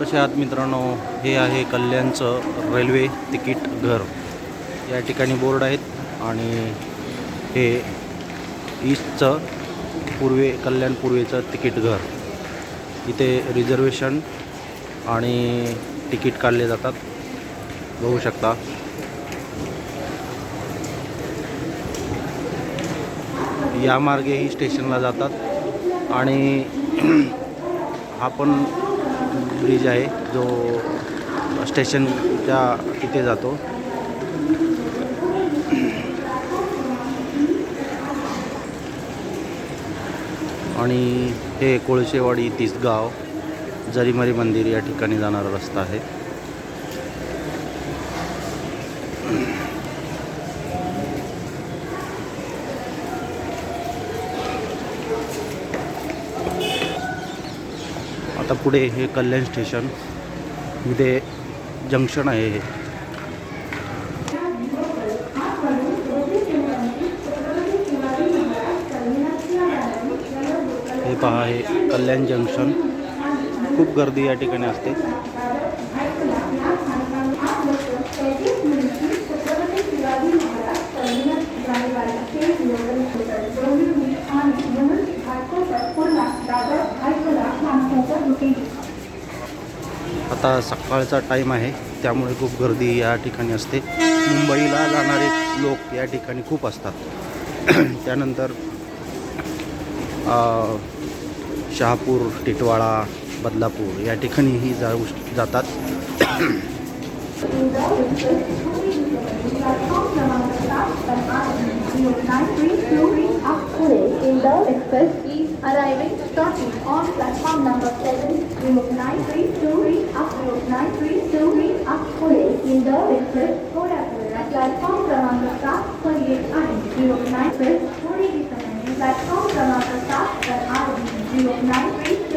कसे आहात मित्रांनो? हे आहे कल्याणचं रेल्वे तिकीट घर. या ठिकाणी बोर्ड आहेत आणि हे ईस्टचं पूर्वे कल्याण पूर्वेचं तिकीट घर. इथे रिझर्वेशन आणि तिकीट काढले जातात. बघू शकता. या मार्गेही स्टेशनला जातात आणि हा पण ब्रिज आहे जो स्टेशनच्या इथे जातो. आणि हे कोळशेवाडी तिसगाव जरीमरी मंदिर या ठिकाणी जाणारा रस्ता आहे. आता पुढे हे कल्याण स्टेशन इथे जंक्शन आहे हे. हे पहा हे कल्याण जंक्शन. खूप गर्दी या ठिकाणी असते. आता सकाळचा टाईम आहे. त्यामुळे खूप गर्दी या ठिकाणी असते. मुंबईला जाणारे लोक या ठिकाणी खूप असतात. त्यानंतर शहापूर टिटवाळा बदलापूर या ठिकाणीही जाऊ जातात. arriving shortly on platform number 7, route 932 up route 932 up Pune. Indore Express कोल्हापूरला प्लॅटफॉर्म क्रमांक सात पर येत आहे route 9 Express पुणे दिसणारी प्लॅटफॉर्म क्रमांक सात पर आहे route 9